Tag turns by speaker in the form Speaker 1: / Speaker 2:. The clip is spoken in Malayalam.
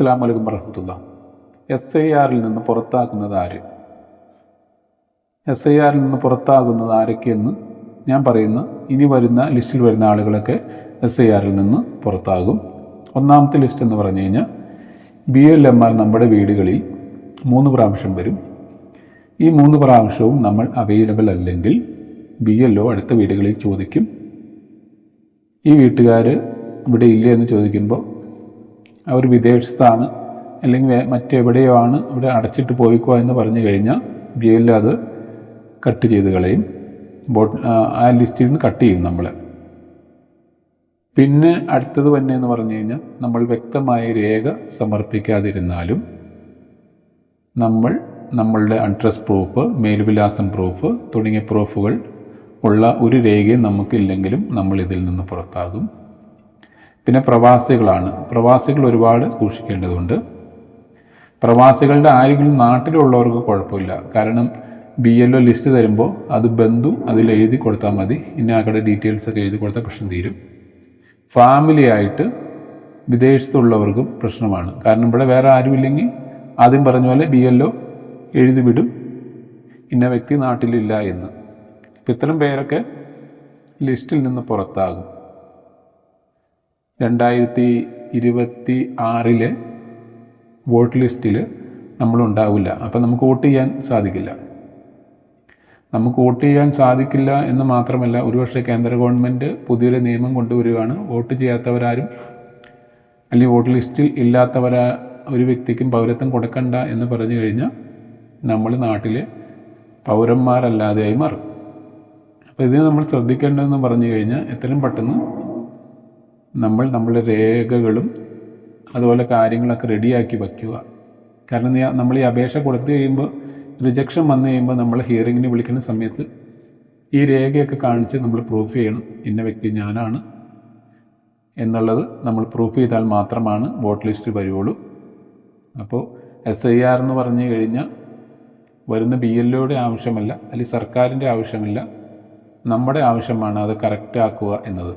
Speaker 1: അസ്സാം വലൈക്കും വറഹമത്തുള്ള. എസ് ഐ ആറിൽ നിന്ന് പുറത്താക്കുന്നത് ആര്? എസ് ഐ ആറിൽ നിന്ന് പുറത്താകുന്നത് ആരൊക്കെയെന്ന് ഞാൻ പറയുന്ന. ഇനി വരുന്ന ലിസ്റ്റിൽ വരുന്ന ആളുകളൊക്കെ എസ് ഐ ആറിൽ നിന്ന് പുറത്താകും. ഒന്നാമത്തെ ലിസ്റ്റ് എന്ന് പറഞ്ഞു കഴിഞ്ഞാൽ ബി എൽ എം ആർ നമ്മുടെ വീടുകളിൽ മൂന്ന് പ്രാവശ്യം വരും. ഈ മൂന്ന് പ്രാവശ്യവും നമ്മൾ അവൈലബിൾ അല്ലെങ്കിൽ ബി എൽ ഒ അടുത്ത വീടുകളിൽ ചോദിക്കും. ഈ വീട്ടുകാർ ഇവിടെ ഇല്ല എന്ന് ചോദിക്കുമ്പോൾ അവർ വിദേശത്താണ് അല്ലെങ്കിൽ മറ്റെവിടെയോ ആണ് ഇവിടെ അടച്ചിട്ട് പോയിക്കോ എന്ന് പറഞ്ഞു കഴിഞ്ഞാൽ ബി അത് കട്ട് ചെയ്ത് കളയും. ബോട്ട് ആ ലിസ്റ്റിൽ നിന്ന് കട്ട് ചെയ്യും നമ്മൾ. പിന്നെ അടുത്തത് തന്നെ എന്ന് പറഞ്ഞു കഴിഞ്ഞാൽ നമ്മൾ വ്യക്തമായ രേഖ സമർപ്പിക്കാതിരുന്നാലും നമ്മൾ നമ്മളുടെ അഡ്രസ് പ്രൂഫ് മേൽവിലാസം പ്രൂഫ് തുടങ്ങിയ പ്രൂഫുകൾ ഉള്ള ഒരു രേഖയും നമുക്കില്ലെങ്കിലും നമ്മൾ ഇതിൽ നിന്ന് പുറത്താകും. പിന്നെ പ്രവാസികളാണ്. പ്രവാസികൾ ഒരുപാട് സൂക്ഷിക്കേണ്ടതുണ്ട്. പ്രവാസികളുടെ ആരെങ്കിലും നാട്ടിലുള്ളവർക്ക് കുഴപ്പമില്ല. കാരണം ബി എൽ ഒ ലിസ്റ്റ് തരുമ്പോൾ അത് ബന്ധു അതിൽ എഴുതി കൊടുത്താൽ മതി. ഇന്ന ആക്കടെ ഡീറ്റെയിൽസ് ഒക്കെ എഴുതി കൊടുത്താൽ പ്രശ്നം തീരും. ഫാമിലി ആയിട്ട് വിദേശത്തുള്ളവർക്കും പ്രശ്നമാണ്. കാരണം ഇവിടെ വേറെ ആരുമില്ലെങ്കിൽ ആദ്യം പറഞ്ഞ പോലെ ബി എൽ ഒ എഴുതി വിടും. ഇന്ന വ്യക്തി നാട്ടിലില്ല എന്ന്. ഇത്തരം പേരൊക്കെ ലിസ്റ്റിൽ നിന്ന് പുറത്താകും. രണ്ടായിരത്തി ഇരുപത്തി ആറിലെ വോട്ട് ലിസ്റ്റിൽ നമ്മളുണ്ടാവില്ല. അപ്പം നമുക്ക് വോട്ട് ചെയ്യാൻ സാധിക്കില്ല. നമുക്ക് വോട്ട് ചെയ്യാൻ സാധിക്കില്ല എന്ന് മാത്രമല്ല ഒരുപക്ഷെ കേന്ദ്ര ഗവൺമെന്റ് പുതിയൊരു നിയമം കൊണ്ടുവരികയാണ്. വോട്ട് ചെയ്യാത്തവരാരും അല്ലെങ്കിൽ വോട്ട് ലിസ്റ്റിൽ ഇല്ലാത്തവരാ ഒരു വ്യക്തിക്കും പൗരത്വം കൊടുക്കണ്ട എന്ന് പറഞ്ഞു കഴിഞ്ഞാൽ നമ്മൾ നാട്ടിൽ പൗരന്മാരല്ലാതെയായി മാറും. അപ്പോൾ ഇതിനെ നമ്മൾ ശ്രദ്ധിക്കേണ്ടതെന്ന് പറഞ്ഞു കഴിഞ്ഞാൽ എത്രയും പെട്ടെന്ന് നമ്മൾ നമ്മുടെ രേഖകളും അതുപോലെ കാര്യങ്ങളൊക്കെ റെഡിയാക്കി വയ്ക്കുക. കാരണം നമ്മൾ ഈ അപേക്ഷ കൊടുത്തു കഴിയുമ്പോൾ റിജക്ഷൻ വന്നു കഴിയുമ്പോൾ നമ്മൾ ഹിയറിങ്ങിന് വിളിക്കുന്ന സമയത്ത് ഈ രേഖയൊക്കെ കാണിച്ച് നമ്മൾ പ്രൂഫ് ചെയ്യണം. ഇന്ന വ്യക്തി ഞാനാണ് എന്നുള്ളത് നമ്മൾ പ്രൂഫ് ചെയ്താൽ മാത്രമാണ് വോട്ട് ലിസ്റ്റ് വരുവുള്ളൂ അപ്പോൾ എസ് ഐ ആർ എന്ന് പറഞ്ഞു കഴിഞ്ഞാൽ വരുന്ന ബി എൽ ഒയുടെ ആവശ്യമല്ല അല്ലെങ്കിൽ സർക്കാരിന്റെ ആവശ്യമില്ല നമ്മുടെ ആവശ്യമാണ് അത് കറക്റ്റ് ആക്കുക എന്നത്.